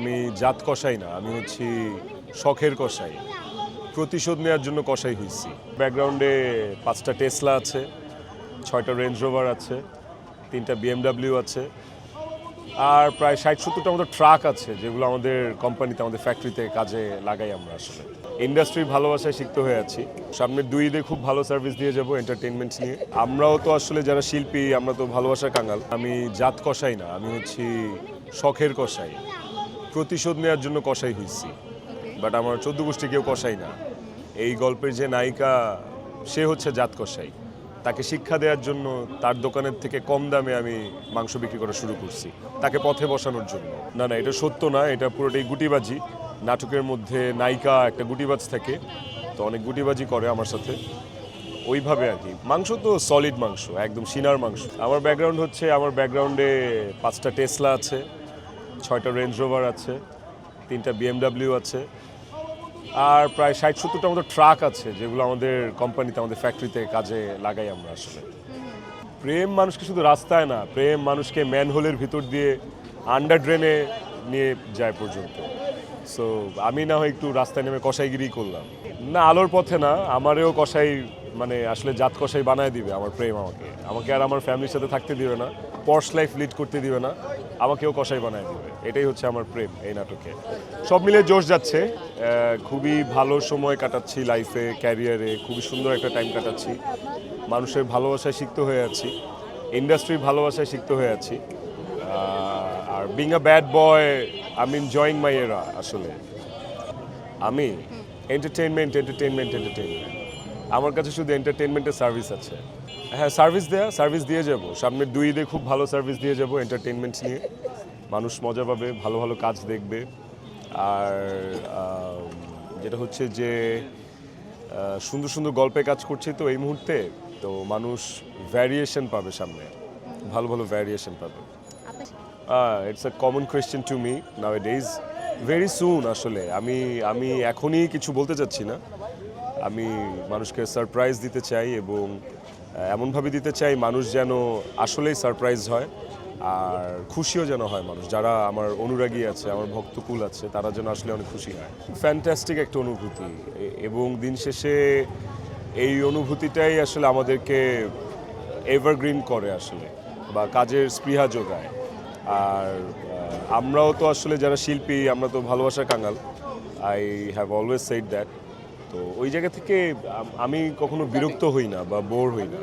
আমি জাত কষাই না, আমি হচ্ছি শখের কষাই প্রতিশোধ নেওয়ার জন্য কষাই হয়েছি ব্যাকগ্রাউন্ডে পাঁচটা টেসলা আছে, ছয়টা রেঞ্জ রোভার আছে, তিনটা বিএমডাব্লিউ আছে, আর প্রায় ষাট সত্তরটার মতো ট্রাক আছে, যেগুলো আমাদের কোম্পানিতে আমাদের ফ্যাক্টরিতে কাজে লাগাই আমরা আসলে। ইন্ডাস্ট্রির ভালোবাসায় শিখতে হয়ে আছি। সামনের দুই ঈদে খুব ভালো সার্ভিস দিয়ে যাব এন্টারটেনমেন্ট নিয়ে। আমরাও তো আসলে যারা শিল্পী, আমরা তো ভালোবাসার কাঙ্গাল আমি জাত কষাই না, আমি হচ্ছি শখের কষাই প্রতিশোধ নেওয়ার জন্য কষাই হয়েছি। বাট আমার চোদ্দ গোষ্ঠী কেউ কষাই না। এই গল্পের যে নায়িকা সে হচ্ছে জাত কষাই। তাকে শিক্ষা দেওয়ার জন্য তার দোকানের থেকে কম দামে আমি মাংস বিক্রি করা শুরু করছি। তাকে পথে বসানোর জন্য। না না এটা সত্য না এটা পুরোটাই গুটিবাজি। নাটকের মধ্যে নায়িকা একটা গুটিবাজ থাকে তো অনেক গুটিবাজি করে আমার সাথে। ওইভাবে আর কি। মাংস তো সলিড মাংস একদম সিনার মাংস। আমার ব্যাকগ্রাউন্ড হচ্ছে আমার ব্যাকগ্রাউন্ডে পাঁচটা টেসলা আছে। ছয়টা রেঞ্জ রোভার আছে, তিনটা বিএমডাব্লিউ আছে, আর প্রায় ষাট সত্তরটার মতো ট্রাক আছে যেগুলো আমাদের কোম্পানিতে আমাদের ফ্যাক্টরিতে কাজে লাগাই আমরা আসলে। প্রেম মানুষকে শুধু রাস্তায় না, প্রেম মানুষকে ম্যানহোলের ভিতর দিয়ে আন্ডার ড্রেনে নিয়ে যায় পর্যন্ত। সো আমি না হয় একটু রাস্তায় নেমে কষাইগিরি করলাম। না, আলোর পথে না, আমারেও কষাই মানে আসলে জাত কষাই বানায় দিবে আমার প্রেম আমাকে। আমাকে আর আমার ফ্যামিলির সাথে থাকতে দিবে না। পর্স লাইফ লিড করতে দিবে না, আমাকেও কষাই বানায় দিবে। এটাই হচ্ছে আমার প্রেম এই নাটকে। সব মিলে জোশ যাচ্ছে। খুবই ভালো সময় কাটাচ্ছি লাইফে ক্যারিয়ারে খুবই সুন্দর একটা টাইম কাটাচ্ছি। মানুষের ভালোবাসায় শিখতে হয়ে আছি। ইন্ডাস্ট্রির ভালোবাসায় শিখতে হয়ে আছি। আর being a bad boy I mean joying my এরা আসলে। আমি এন্টারটেনমেন্ট এন্টারটেনমেন্ট এন্টারটেনমেন্ট আমার কাছে শুধু এন্টারটেনমেন্টের সার্ভিস আছে। হ্যাঁ সার্ভিস দেয়া সার্ভিস দিয়ে যাব। সামনের দুই ঈদে খুব ভালো সার্ভিস দিয়ে যাব এন্টারটেনমেন্ট নিয়ে। মানুষ মজা পাবে, ভালো ভালো কাজ দেখবে। আর যেটা হচ্ছে যে সুন্দর সুন্দর গল্পে কাজ করছি তো এই মুহূর্তে, তো মানুষ ভ্যারিয়েশন পাবে সামনে। ভালো ভালো ভ্যারিয়েশন পাবে। It's a common question to me nowadays very soon আসলে। আমি আমি এখনই কিছু বলতে চাচ্ছি না। আমি মানুষকে সারপ্রাইজ দিতে চাই এবং এমনভাবে দিতে চাই মানুষ যেন আসলেই সারপ্রাইজ হয় আর খুশিও যেন হয় মানুষ। যারা আমার অনুরাগী আছে, আমার ভক্তকুল আছে, তারা যেন আসলে অনেক খুশি হয়। ফ্যান্টাস্টিক একটা অনুভূতি এবং দিন শেষে এই অনুভূতিটাই আসলে আমাদেরকে এভারগ্রিন করে আসলে বা কাজের স্পৃহা যোগায়। আর আমরাও তো আসলে যারা শিল্পী, আমরা তো ভালোবাসার কাঙ্গাল I have always said that তো ওই জায়গা থেকে আমি কখনো বিরক্ত হই না বা বোর হই না।